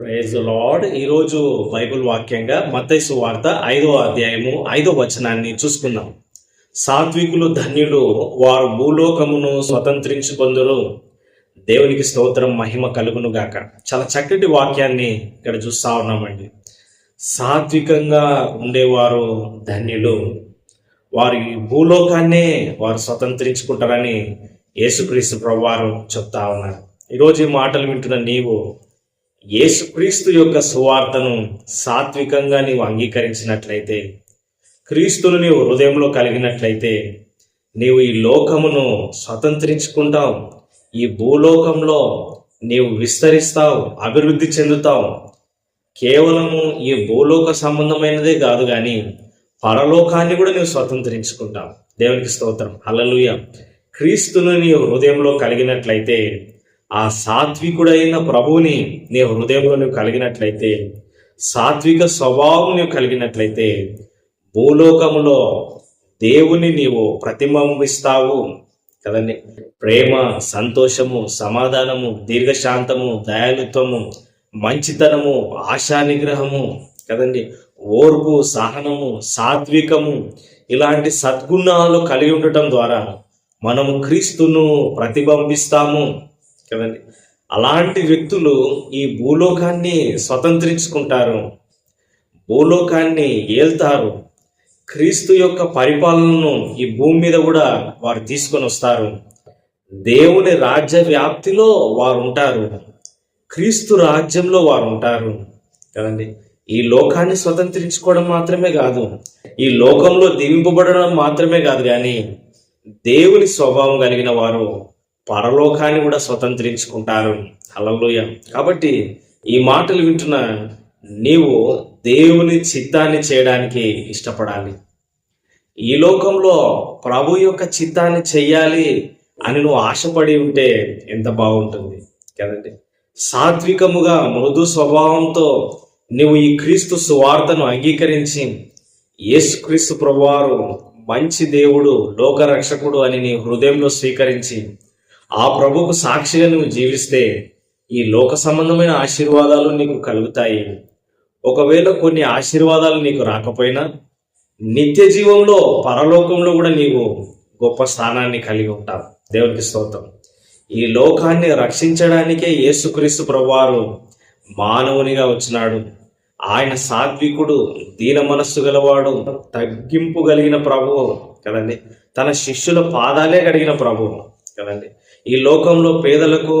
Praise lord ఈరోజు bible వాక్యంగా మతైసు వార్త ఐదో అధ్యాయము ఐదో వచనాన్ని చూసుకుందాం. సాత్వికులు ధన్యులు వారు భూలోకమును స్వతంత్రించుకొందురు. దేవునికి స్తోత్రం మహిమ కలుగును గాక. చాలా చక్కటి వాక్యాన్ని ఇక్కడ చూస్తా ఉన్నామండి. సాత్వికంగా ఉండేవారు ధన్యులు. వారి భూలోకాన్నే వారు స్వతంత్రించుకుంటారని యేసుక్రీస్తు ప్రభువారు చెప్తా ఉన్నారు. ఈరోజు ఈ మాటలు వింటున్న నీవు యేసుక్రీస్తు యొక్క సువార్తను సాత్వికంగా నీవు అంగీకరించినట్లయితే క్రీస్తును నీవు హృదయంలో కలిగినట్లయితే నీవు ఈ లోకమును స్వతంత్రించుకుంటావు. ఈ భూలోకంలో నీవు విస్తరిస్తావు అభివృద్ధి చెందుతావు. కేవలము ఈ భూలోక సంబంధమైనదే కాదు కానీ పరలోకాన్ని కూడా నీవు స్వతంత్రించుకుంటావు. దేవునికి స్తోత్రం. హల్లెలూయా. క్రీస్తును నీ హృదయంలో కలిగినట్లయితే ఆ సాత్వికుడైన ప్రభువుని నీ హృదయంలో నువ్వు కలిగినట్లయితే సాత్విక స్వభావం నువ్వు కలిగినట్లయితే భూలోకములో దేవుని నీవు ప్రతిబింబిస్తావు కదండి. ప్రేమ సంతోషము సమాధానము దీర్ఘశాంతము దయాలుత్వము మంచితనము ఆశా నిగ్రహము కదండి. ఓర్పు సహనము సాత్వికము ఇలాంటి సద్గుణాలు కలిగి ఉండటం ద్వారా మనము క్రీస్తును ప్రతిబింబిస్తాము. కదండి? అలాంటి వ్యక్తులు ఈ భూలోకాన్ని స్వతంత్రించుకుంటారు భూలోకాన్ని ఏల్తారు. క్రీస్తు యొక్క పరిపాలనను ఈ భూమి మీద కూడా వారు తీసుకొని వస్తారు. దేవుని రాజ్య వ్యాప్తిలో వారు ఉంటారు. క్రీస్తు రాజ్యంలో వారు ఉంటారు. కదండి? ఈ లోకాన్ని స్వతంత్రించుకోవడం మాత్రమే కాదు ఈ లోకంలో దీవింపబడడం మాత్రమే కాదు కానీ దేవుని స్వభావం కలిగిన వారు పరలోకాన్ని కూడా స్వతంత్రించుకుంటారు. హల్లెలూయా. కాబట్టి ఈ మాటలు వింటున్న నీవు దేవుని చిత్తాన్ని చేయడానికి ఇష్టపడాలి. ఈ లోకంలో ప్రభు యొక్క చిత్తాన్ని చెయ్యాలి అని నువ్వు ఆశపడి ఉంటే ఎంత బాగుంటుంది. కదండి? సాత్వికముగా మృదు స్వభావంతో నువ్వు ఈ క్రీస్తు సువార్తను అంగీకరించి యేసుక్రీస్తు ప్రభువారు మంచి దేవుడు లోకరక్షకుడు అని నీ హృదయంలో స్వీకరించి ఆ ప్రభుకు సాక్షిగా నువ్వు జీవిస్తే ఈ లోక సంబంధమైన ఆశీర్వాదాలు నీకు కలుగుతాయి. ఒకవేళ కొన్ని ఆశీర్వాదాలు నీకు రాకపోయినా నిత్య జీవంలో పరలోకంలో కూడా నీవు గొప్ప స్థానాన్ని కలిగి ఉంటావు. దేవునికి స్తోత్రం. ఈ లోకాన్ని రక్షించడానికే యేసుక్రీస్తు ప్రభువారు మానవునిగా వచ్చినాడు. ఆయన సాత్వికుడు దీన మనస్సు గలవాడు తగ్గింపు కలిగిన ప్రభువు కదండి. తన శిష్యుల పాదాలే కడిగిన ప్రభువు కదండి. ఈ లోకంలో పేదలకు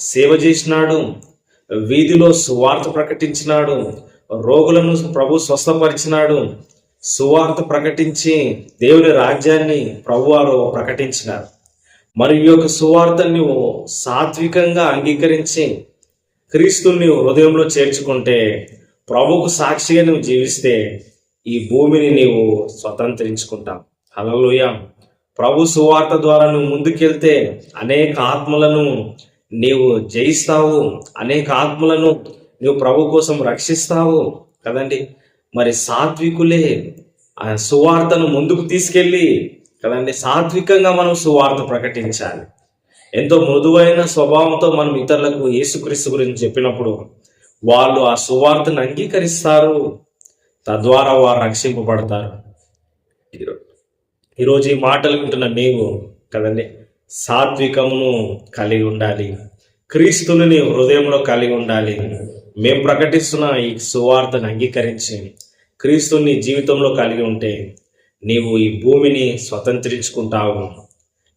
సేవ చేసినాడు వీధిలో సువార్త ప్రకటించినాడు రోగులను ప్రభు స్వస్థపరిచినాడు సువార్త ప్రకటించి దేవుని రాజ్యాన్ని ప్రభువారు ప్రకటించినారు. మరి ఈ యొక్క సువార్తను నువ్వు సాత్వికంగా అంగీకరించి క్రీస్తుని హృదయంలో చేర్చుకుంటే ప్రభుకు సాక్షిగా నువ్వు జీవిస్తే ఈ భూమిని నీవు స్వతంత్రించుకుంటావు. హల్లెలూయ. ప్రభు సువార్త ద్వారా నువ్వు ముందుకెళ్తే అనేక ఆత్మలను నీవు జయిస్తావు అనేక ఆత్మలను నువ్వు ప్రభు కోసం రక్షిస్తావు కదండి. మరి సాత్వికులే ఆ సువార్తను ముందుకు తీసుకెళ్ళి కదండి సాత్వికంగా మనం సువార్త ప్రకటించాలి. ఎంతో మృదువైన స్వభావంతో మనం ఇతరులకు యేసుక్రీస్తు గురించి చెప్పినప్పుడు వాళ్ళు ఆ సువార్తను అంగీకరిస్తారు తద్వారా వారు రక్షింపబడతారు. ఈరోజు ఈ మాటలు వింటున్న మేము కదండి సాత్వికమును కలిగి ఉండాలి. క్రీస్తుని హృదయంలో కలిగి ఉండాలి. మేము ప్రకటిస్తున్న ఈ సువార్తను అంగీకరించి క్రీస్తుని జీవితంలో కలిగి ఉంటే నీవు ఈ భూమిని స్వతంత్రించుకుంటావు.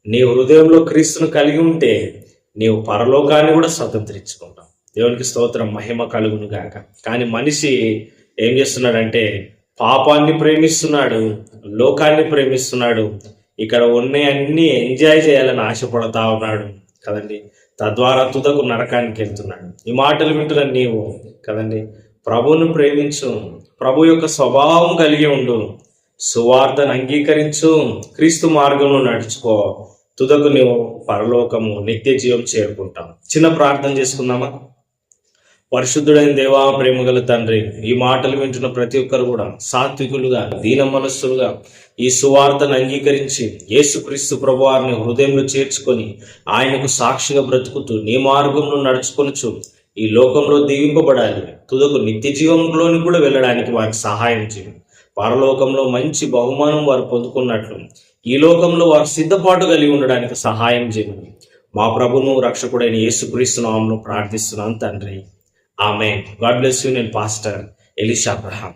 నీ హృదయంలో క్రీస్తును కలిగి ఉంటే నీవు పరలోకాన్ని కూడా స్వతంత్రించుకుంటావు. దేవునికి స్తోత్రం మహిమ కలుగును గాక కానీ మనిషి ఏం చేస్తున్నాడంటే పాపాన్ని ప్రేమిస్తున్నాడు లోకాన్ని ప్రేమిస్తున్నాడు. ఇక్కడ ఉన్నాయి అన్ని ఎంజాయ్ చేయాలని ఆశపడతా ఉన్నాడు కదండి. తద్వారా తుదకు నరకానికి వెళ్తున్నాడు. ఈ మాటలు వింటున్న నీవు కదండి ప్రభువును ప్రేమించు ప్రభు యొక్క స్వభావం కలిగి ఉండు సువార్తను అంగీకరించు క్రీస్తు మార్గంలో నడుచుకో. తుదకు నీవు పరలోకము నిత్య జీవం చేరుకుంటాం. చిన్న ప్రార్థన చేసుకుందామా? పరిశుద్ధుడైన దేవా ప్రేమగల తండ్రి ఈ మాటలు వింటున్న ప్రతి ఒక్కరు కూడా సాత్వికులుగా దీన మనస్సులుగా ఈ సువార్తను అంగీకరించి యేసుక్రీస్తు ప్రభువారిని హృదయంలో చేర్చుకొని ఆయనకు సాక్షిగా బ్రతుకుతూ నీ మార్గంలో నడుచుకొనుచు ఈ లోకంలో దీవింపబడాలి. తుదకు నిత్య జీవంలోని కూడా వెళ్ళడానికి వారికి సహాయం చేయండి పరలోకంలో మంచి బహుమానం వారు పొందుకున్నట్లు ఈ లోకంలో వారు సిద్ధపాటు కలిగి ఉండడానికి సహాయం చేయండి మా ప్రభును రక్షకుడైన యేసుక్రీస్తు నామంలో ప్రార్థిస్తున్నాను తండ్రి. Amen. God bless you, and Pastor Elisha Abraham.